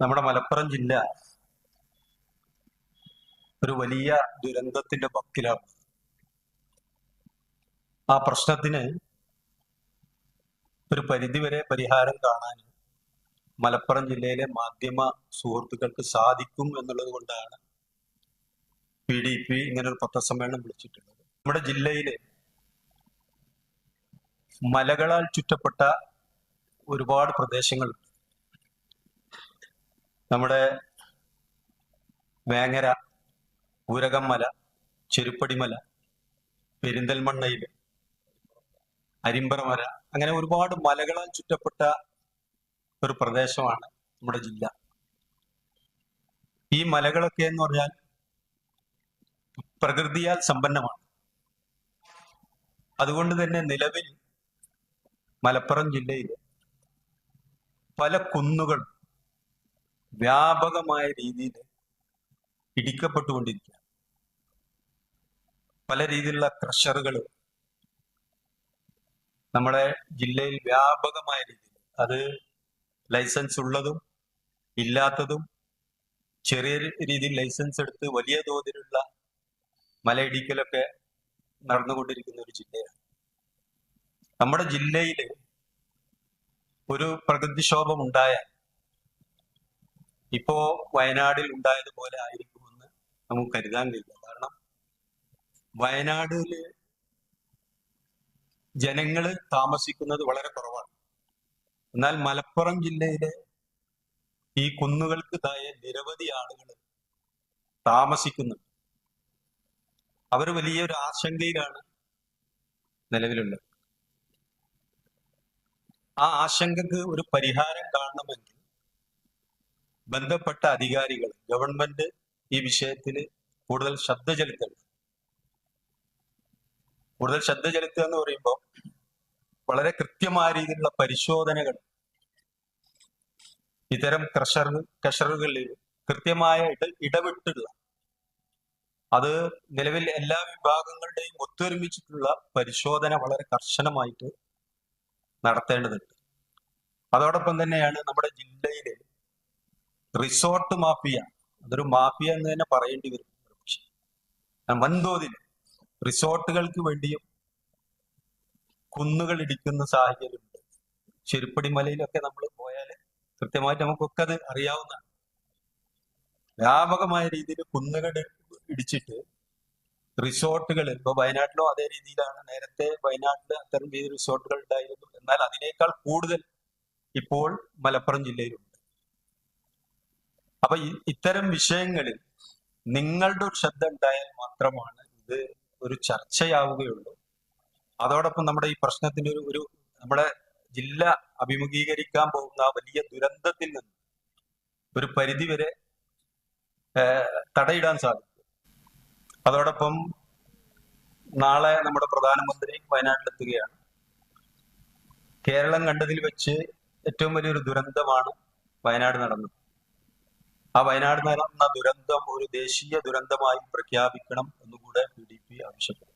നമ്മുടെ മലപ്പുറം ജില്ല ഒരു വലിയ ദുരന്തത്തിന്റെ വക്കിലാണ്. ആ പ്രശ്നത്തിന് ഒരു പരിധിവരെ പരിഹാരം കാണാൻ മലപ്പുറം ജില്ലയിലെ മാധ്യമ സുഹൃത്തുക്കൾക്ക് സാധിക്കും എന്നുള്ളത് കൊണ്ടാണ് പി ഡി പി ഇങ്ങനെ ഒരു പത്രസമ്മേളനം വിളിച്ചിട്ടുള്ളത്. നമ്മുടെ ജില്ലയിലെ മലകളാൽ ചുറ്റപ്പെട്ട ഒരുപാട് പ്രദേശങ്ങളുണ്ട്. നമ്മുടെ വേങ്ങര ഊരകമ്മല ചെരുപ്പടിമല പെരിന്തൽമണ്ണയിൽ അരിമ്പറമല അങ്ങനെ ഒരുപാട് മലകളാൽ ചുറ്റപ്പെട്ട ഒരു പ്രദേശമാണ് നമ്മുടെ ജില്ല. ഈ മലകളൊക്കെ എന്ന് പറഞ്ഞാൽ പ്രകൃതിയാൽ സമ്പന്നമാണ്. അതുകൊണ്ട് തന്നെ നിലവിൽ മലപ്പുറം ജില്ലയിൽ പല കുന്നുകൾ വ്യാപകമായ രീതിയിൽ ഇടിക്കപ്പെട്ടുകൊണ്ടിരിക്കുക പല രീതിയിലുള്ള ക്രഷറുകൾ നമ്മുടെ ജില്ലയിൽ വ്യാപകമായ രീതിയിൽ അത് ലൈസൻസ് ഉള്ളതും ഇല്ലാത്തതും ചെറിയ രീതിയിൽ ലൈസൻസ് എടുത്ത് വലിയ തോതിലുള്ള മലയിടിക്കലൊക്കെ നടന്നുകൊണ്ടിരിക്കുന്ന ഒരു ജില്ലയാണ്. നമ്മുടെ ജില്ലയിൽ ഒരു പ്രകൃതിക്ഷോഭം ഉണ്ടായാൽ ഇപ്പോ വയനാടിൽ ഉണ്ടായതുപോലെ ആയിരിക്കുമെന്ന് നമുക്ക് കരുതാൻ കഴിയില്ല. കാരണം വയനാടിൽ ജനങ്ങൾ താമസിക്കുന്നത് വളരെ കുറവാണ്. എന്നാൽ മലപ്പുറം ജില്ലയിലെ ഈ കുന്നുകൾക്ക് താഴെ നിരവധി ആളുകൾ താമസിക്കുന്നുണ്ട്. അവർ വലിയൊരു ആശങ്കയിലാണ് നിലവിലുള്ളത്. ആ ആശങ്കക്ക് ഒരു പരിഹാരം കാണണമെങ്കിൽ ബന്ധപ്പെട്ട അധികാരികൾ ഗവൺമെന്റ് ഈ വിഷയത്തിൽ കൂടുതൽ ശ്രദ്ധ ചെലുത്തണം കൂടുതൽ ശ്രദ്ധ ചെലുത്തുക എന്ന് പറയുമ്പോൾ വളരെ കൃത്യമായ രീതിയിലുള്ള പരിശോധനകൾ ഇത്തരം ക്രഷർ ക്രഷറുകളിൽ കൃത്യമായ ഇട ഇടപെട്ടുള്ള അത് നിലവിൽ എല്ലാ വിഭാഗങ്ങളുടെയും ഒത്തൊരുമിച്ചിട്ടുള്ള പരിശോധന വളരെ കർശനമായിട്ട് നടത്തേണ്ടതുണ്ട്. അതോടൊപ്പം തന്നെയാണ് നമ്മുടെ ജില്ലയിലെ റിസോർട്ട് മാഫിയ. അതൊരു മാഫിയ എന്ന് തന്നെ പറയേണ്ടി വരും. വൻതോതിൽ റിസോർട്ടുകൾക്ക് വേണ്ടിയും കുന്നുകൾ ഇടിക്കുന്ന സാഹചര്യമുണ്ട്. ചെരുപ്പടി മലയിലൊക്കെ നമ്മൾ പോയാൽ കൃത്യമായിട്ട് നമുക്കൊക്കെ അത് അറിയാവുന്നതാണ്. വ്യാപകമായ രീതിയിൽ കുന്നുകൾ ഇടിച്ചിട്ട് റിസോർട്ടുകൾ ഇപ്പൊ വയനാട്ടിലോ അതേ രീതിയിലാണ് നേരത്തെ വയനാട്ടിൽ അത്തരം രീതിയിൽ റിസോർട്ടുകൾ ഉണ്ടായിരുന്നു. എന്നാൽ അതിനേക്കാൾ കൂടുതൽ ഇപ്പോൾ മലപ്പുറം ജില്ലയിലുണ്ട്. അപ്പൊ ഇത്തരം വിഷയങ്ങളിൽ നിങ്ങളുടെ ഒരു ശ്രദ്ധ ഉണ്ടായാൽ മാത്രമാണ് ഇത് ഒരു ചർച്ചയാവുകയുള്ളൂ. അതോടൊപ്പം നമ്മുടെ ഈ പ്രശ്നത്തിന്റെ ഒരു ഒരു നമ്മുടെ ജില്ല അഭിമുഖീകരിക്കാൻ പോകുന്ന വലിയ ദുരന്തത്തിൽ നിന്ന് ഒരു പരിധിവരെ വരെ തടയിടാൻ സാധിക്കും. അതോടൊപ്പം നാളെ നമ്മുടെ പ്രധാനമന്ത്രി വയനാട്ടിലെത്തുകയാണ്. കേരളം കണ്ടതിൽ വെച്ച് ഏറ്റവും വലിയൊരു ദുരന്തമാണ് വയനാട് നടന്നത്. ആ വയനാട് നടന്ന ദുരന്തം ഒരു ദേശീയ ദുരന്തമായി പ്രഖ്യാപിക്കണം എന്നുകൂടെ പി ഡി പി ആവശ്യപ്പെടും